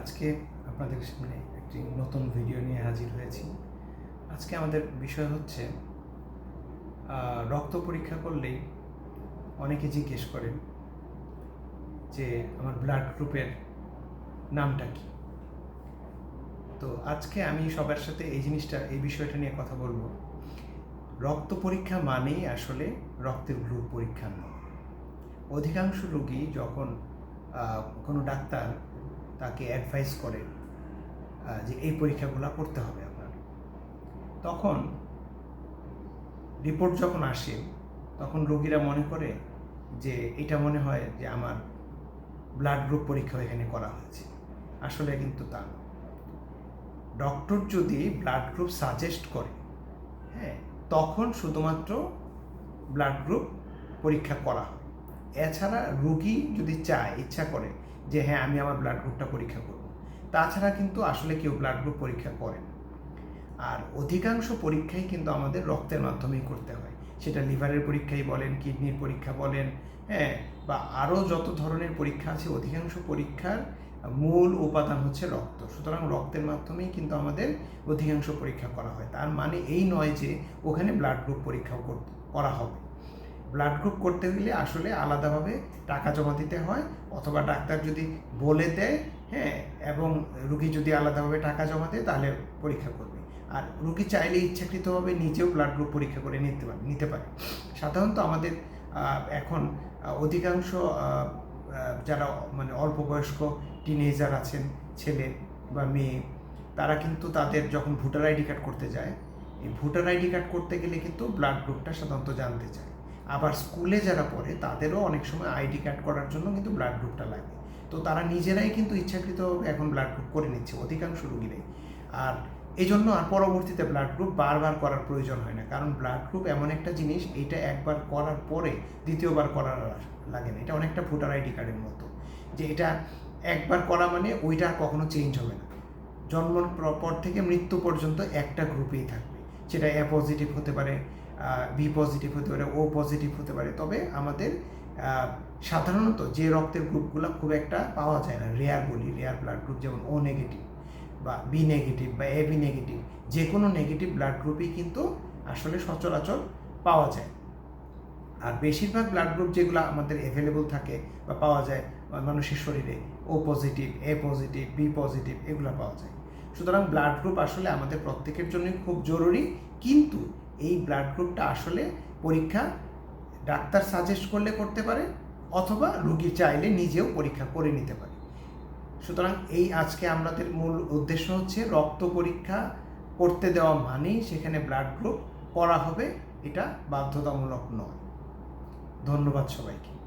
আজকে আপনাদের সামনে একটি নতুন ভিডিও নিয়ে হাজির হয়েছি। আজকে আমাদের বিষয় হচ্ছে রক্ত পরীক্ষা করলেই অনেকে জিজ্ঞেস করেন যে আমার ব্লাড গ্রুপের নামটা কি? তো আজকে আমি সবার সাথে এই জিনিসটা, এই বিষয়টা নিয়ে কথা বলব। রক্ত পরীক্ষা মানেই আসলে রক্তের গ্রুপ পরীক্ষা নয়। অধিকাংশ রোগী যখন কোনো ডাক্তার তাকে অ্যাডভাইস করে আহ, যে এই পরীক্ষাগুলো করতে হবে আপনার। তখন রিপোর্ট যখন আসে তখন রোগীরা মনে করে যে এটা মনে হয় যে আমার ব্লাড গ্রুপ পরীক্ষা এখানে করা হয়েছে। আসলে কিন্তু তা ডক্টর যদি ব্লাড গ্রুপ সাজেস্ট করে হ্যাঁ তখন শুধুমাত্র ব্লাড গ্রুপ পরীক্ষা করা হয়। এছাড়া রুগী যদি চায় ইচ্ছা করে যে হ্যাঁ আমি আমার ব্লাড গ্রুপটা পরীক্ষা করব। তাছাড়া কিন্তু আসলে কেউ ব্লাড গ্রুপ পরীক্ষা করে না। আর অধিকাংশ পরীক্ষাই কিন্তু আমাদের রক্তের মাধ্যমেই করতে হয়। সেটা লিভারের পরীক্ষাই বলেন কিডনির পরীক্ষা বলেন হ্যাঁ বা আরও যত ধরনের পরীক্ষা আছে, অধিকাংশ পরীক্ষার মূল উপাদান হচ্ছে রক্ত। সুতরাং রক্তের মাধ্যমেই কিন্তু আমাদের অধিকাংশ পরীক্ষা করা হয়। তার মানে এই নয় যে ওখানে ব্লাড গ্রুপ পরীক্ষাও করা হবে। ব্লাড গ্রুপ করতে গেলে আসলে আলাদাভাবে টাকা জমা দিতে হয় অথবা ডাক্তার যদি বলে দেয় হ্যাঁ এবং রুগী যদি আলাদাভাবে টাকা জমা দেয় তাহলে পরীক্ষা করবে। আর রুগী চাইলে ইচ্ছাকৃতভাবে নিজেও ব্লাড গ্রুপ পরীক্ষা করে নিতে পারে নিতে পারে। সাধারণত আমাদের এখন অধিকাংশ যারা মানে অল্প বয়স্ক টিনেজার আছেন, ছেলে বা মেয়ে, তারা কিন্তু তাদের যখন ভোটার আইডি কার্ড করতে যায়, এই ভোটার আইডি কার্ড করতে গেলে কিন্তু ব্লাড গ্রুপটা সাধারণত জানতে চায়। আবার স্কুলে যারা পড়ে, তাদেরও অনেক সময় আইডি কার্ড করার জন্য কিন্তু ব্লাড গ্রুপটা লাগে। তো তারা নিজেরাই কিন্তু ইচ্ছাকৃত এখন ব্লাড গ্রুপ করে নিচ্ছে, অধিকাংশ রুগীরাই। আর এই জন্য আর পরবর্তীতে ব্লাড গ্রুপ বারবার করার প্রয়োজন হয় না, কারণ ব্লাড গ্রুপ এমন একটা জিনিস, এটা একবার করার পরে দ্বিতীয়বার করার লাগে না, এটা অনেকটা ভোটার আইডি কার্ডের মতো। যে এটা একবার করা মানে ওইটা আর কখনো চেঞ্জ হবে না। জন্মর পর- থেকে মৃত্যু পর্যন্ত একটা গ্রুপেই থাকবে, সেটা এ পজিটিভ হতে পারে বি পজিটিভ হতে পারে ও পজিটিভ হতে পারে। তবে আমাদের সাধারণত যে রক্তের গ্রুপগুলো খুব একটা পাওয়া যায় না রেয়ার বলি রেয়ার ব্লাড গ্রুপ যেমন ও নেগেটিভ বা বি নেগেটিভ বা এ বি নেগেটিভ যে কোনো নেগেটিভ ব্লাড গ্রুপই কিন্তু আসলে সচরাচর পাওয়া যায়। আর বেশিরভাগ ব্লাড গ্রুপ যেগুলো আমাদের অ্যাভেলেবল থাকে বা পাওয়া যায় মানুষের শরীরে O positive A positive B positive এগুলো পাওয়া যায়। সুতরাং ব্লাড গ্রুপ আসলে আমাদের প্রত্যেকের জন্যই খুব জরুরি, কিন্তু এই ব্লাড গ্রুপটা আসলে পরীক্ষা ডাক্তার সাজেস্ট করলে করতে পারে অথবা রুগী চাইলে নিজেও পরীক্ষা করে নিতে পারে। সুতরাং এই আজকে আমাদের মূল উদ্দেশ্য হচ্ছে রক্ত পরীক্ষা করতে দেওয়া মানেই সেখানে ব্লাড গ্রুপ করা হবে, এটা বাধ্যতামূলক নয়। ধন্যবাদ সবাইকে।